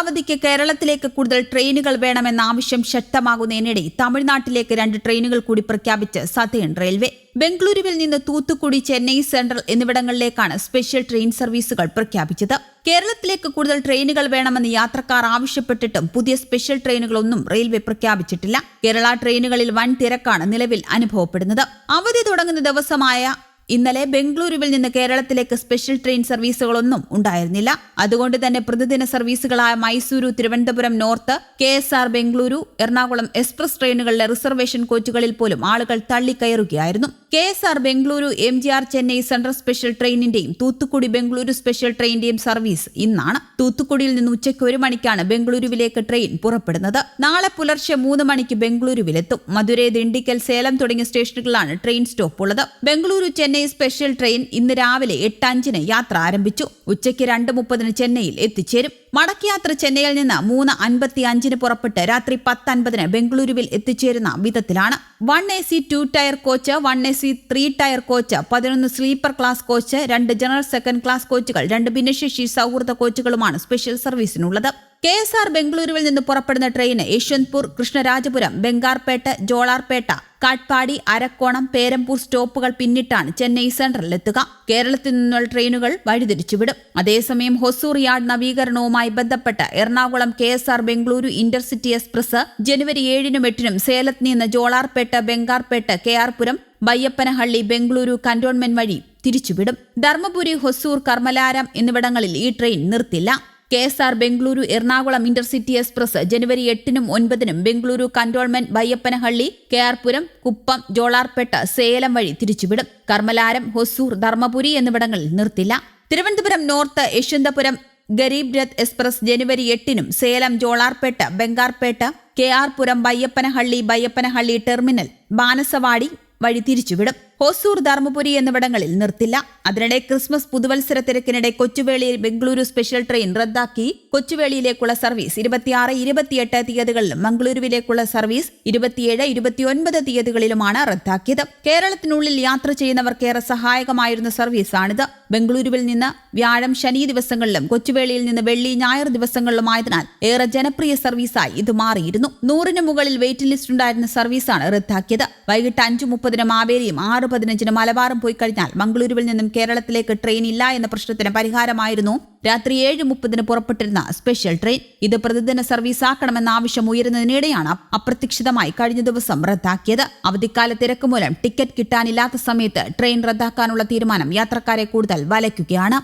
അവധിക്ക് കേരളത്തിലേക്ക് കൂടുതൽ ട്രെയിനുകൾ വേണമെന്ന ആവശ്യം ശക്തമാകുന്നതിനിടെ തമിഴ്നാട്ടിലേക്ക് രണ്ട് ട്രെയിനുകൾ കൂടി പ്രഖ്യാപിച്ച് സതേൺ റെയിൽവേ. ബംഗളൂരുവിൽ നിന്ന് തൂത്തുക്കുടി ചെന്നൈ സെൻട്രൽ എന്നിവിടങ്ങളിലേക്കാണ് സ്പെഷ്യൽ ട്രെയിൻ സർവീസുകൾ പ്രഖ്യാപിച്ചത്. കേരളത്തിലേക്ക് കൂടുതൽ ട്രെയിനുകൾ വേണമെന്ന് യാത്രക്കാർ ആവശ്യപ്പെട്ടിട്ടും പുതിയ സ്പെഷ്യൽ ട്രെയിനുകളൊന്നും റെയിൽവേ പ്രഖ്യാപിച്ചിട്ടില്ല. കേരള ട്രെയിനുകളിൽ വൻ തിരക്കാണ് നിലവിൽ അനുഭവപ്പെടുന്നത്. അവധി തുടങ്ങുന്ന ദിവസമായ ഇന്നലെ ബംഗളൂരുവിൽ നിന്ന് കേരളത്തിലേക്ക് സ്പെഷ്യൽ ട്രെയിൻ സർവീസുകളൊന്നും ഉണ്ടായിരുന്നില്ല. അതുകൊണ്ട് തന്നെ പ്രതിദിന സർവീസുകളായ Mysuru Thiruvananthapuram north K S R Bengaluru Ernakulam express ട്രെയിനുകളിലെ reservation കോച്ചുകളിൽ പോലും ആളുകൾ തള്ളിക്കയറുകയായിരുന്നു. K S R Bengaluru M G R Chennai central special ട്രെയിനിന്റെയും Thoothukudi Bengaluru special ട്രെയിനിന്റെയും സർവീസ് ഇന്നാണ്. തൂത്തുക്കുടിയിൽ നിന്ന് ഉച്ചയ്ക്ക് ഒരു മണിക്കാണ് ബംഗളൂരുവിലേക്ക് ട്രെയിൻ പുറപ്പെടുന്നത്. നാളെ പുലർച്ചെ മൂന്ന് മണിക്ക് ബംഗളൂരുവിലെത്തും. മധുരൈ ദിണ്ടിക്കൽ സേലം തുടങ്ങിയ സ്റ്റേഷനുകളിലാണ് ട്രെയിൻ സ്റ്റോപ്പ് ഉള്ളത്. ബംഗളൂരു ചെന്നൈ സ്പെഷ്യൽ ട്രെയിൻ ഇന്ന് രാവിലെ എട്ട് അഞ്ചിന് യാത്ര ആരംഭിച്ചു. ഉച്ചയ്ക്ക് രണ്ട് മുപ്പതിന് ചെന്നൈയിൽ എത്തിച്ചേരും. മടക്കയാത്ര ചെന്നൈയിൽ നിന്ന് മൂന്ന് അൻപത്തി അഞ്ചിന് പുറപ്പെട്ട് രാത്രി പത്ത് അൻപതിന് ബംഗളൂരുവിൽ എത്തിച്ചേരുന്ന വിധത്തിലാണ്. One A C two tier coach one A C three tier coach പതിനൊന്ന് സ്ലീപ്പർ ക്ലാസ് കോച്ച് രണ്ട് ജനറൽ സെക്കൻഡ് ക്ലാസ് കോച്ചുകൾ രണ്ട് ഭിന്നശേഷി സൗഹൃദ കോച്ചുകളുമാണ് സ്പെഷ്യൽ സർവീസിനുള്ളത്. കെ എസ് ആർ ബംഗളൂരുവിൽ നിന്ന് പുറപ്പെടുന്ന ട്രെയിന് യശ്വന്ത്പൂർ കൃഷ്ണരാജപുരം ബംഗാർപേട്ട ജോളാർപേട്ട കാട്ട്പാടി അരക്കോണം പേരമ്പൂർ സ്റ്റോപ്പുകൾ പിന്നിട്ടാണ് ചെന്നൈ സെൻട്രലിൽ എത്തുക കേരളത്തിൽ നിന്നുള്ള ട്രെയിനുകൾ വഴിതിരിച്ചുവിടും. അതേസമയം ഹൊസൂർ യാർഡ് നവീകരണവുമായി ബന്ധപ്പെട്ട് Ernakulam K S R Bengaluru intercity express ജനുവരി ഏഴിനും എട്ടിനും സേലത്ത് നിന്ന് Jolarpet Bangarpet K R Puram Baiyappanahalli Bengaluru cantonment വഴി തിരിച്ചുവിടും. ധർമ്മപുരി ഹൊസൂർ കർമ്മലാരം എന്നിവിടങ്ങളിൽ ഈ train നിർത്തില്ല. K S R Bengaluru Ernakulam intercity express ജനുവരി എട്ടിനും ഒൻപതിനും Bengaluru cantonment Byappanahalli K R Puram Kuppam Jolarpettai Salem വഴി തിരിച്ചുവിടും. കർമ്മലാരം ഹൊസൂർ ധർമ്മപുരി എന്നിവിടങ്ങളിൽ നിർത്തില്ല. തിരുവനന്തപുരം നോർത്ത് യശ്വന്തപുരം ഗരീബ് രഥ് എക്സ്പ്രസ് ജനുവരി എട്ടിനും Salem Jolarpettai Bangarapet K R Puram Baiyappanahalli Baiyappanahalli terminal Banaswadi വഴി തിരിച്ചുവിടും. ഹൊസൂർ ധർമ്മപുരി എന്നിവിടങ്ങളിൽ നിർത്തില്ല. അതിനിടെ ക്രിസ്മസ് പുതുവത്സര തിരക്കിനിടെ കൊച്ചുവേളിയിൽ ബംഗളൂരു സ്പെഷ്യൽ ട്രെയിൻ റദ്ദാക്കി. കൊച്ചുവേളിയിലേക്കുള്ള സർവീസ് ഇരുപത്തിയാറ് ഇരുപത്തിയെട്ട് തീയതികളിലും മംഗളൂരുവിലേക്കുള്ള സർവീസ് ഇരുപത്തിയേഴ് ഇരുപത്തിയൊൻപത് തീയതികളിലുമാണ് റദ്ദാക്കിയത്. കേരളത്തിനുള്ളിൽ യാത്ര ചെയ്യുന്നവർക്കേറെ സഹായകമായിരുന്ന സർവീസാണിത്. ബംഗളൂരുവിൽ നിന്ന് വ്യാഴം ശനി ദിവസങ്ങളിലും കൊച്ചുവേളിയിൽ നിന്ന് വെള്ളി ഞായർ ദിവസങ്ങളിലുമായതിനാൽ ഏറെ ജനപ്രിയ സർവീസായി ഇത് മാറിയിരുന്നു. നൂറിന് മുകളിൽ വെയിറ്റ് ലിസ്റ്റ് ഉണ്ടായിരുന്ന സർവീസാണ് റദ്ദാക്കിയത്. വൈകിട്ട് അഞ്ചു മുപ്പതിന് മാവേലിയും ആറ് പതിനഞ്ചിന് മലബാറും പോയി കഴിഞ്ഞാൽ മംഗളൂരുവിൽ നിന്നും കേരളത്തിലേക്ക് ട്രെയിൻ ഇല്ല എന്ന പ്രശ്നത്തിന് പരിഹാരമായിരുന്നു. രാത്രി ഏഴ് മുപ്പതിന് പുറപ്പെട്ടിരുന്ന സ്പെഷ്യൽ ട്രെയിൻ. ഇത് പ്രതിദിന സർവീസ് ആക്കണമെന്ന ആവശ്യം ഉയരുന്നതിനിടെയാണ് അപ്രതീക്ഷിതമായി കഴിഞ്ഞ ദിവസം റദ്ദാക്കിയത്. അവധിക്കാല തിരക്ക് മൂലം ടിക്കറ്റ് കിട്ടാനില്ലാത്ത സമയത്ത് ട്രെയിൻ റദ്ദാക്കാനുള്ള തീരുമാനം യാത്രക്കാരെ കൂടുതൽ വലയ്ക്കുകയാണ്.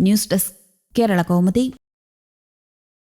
News desk Kerala Kaumudi.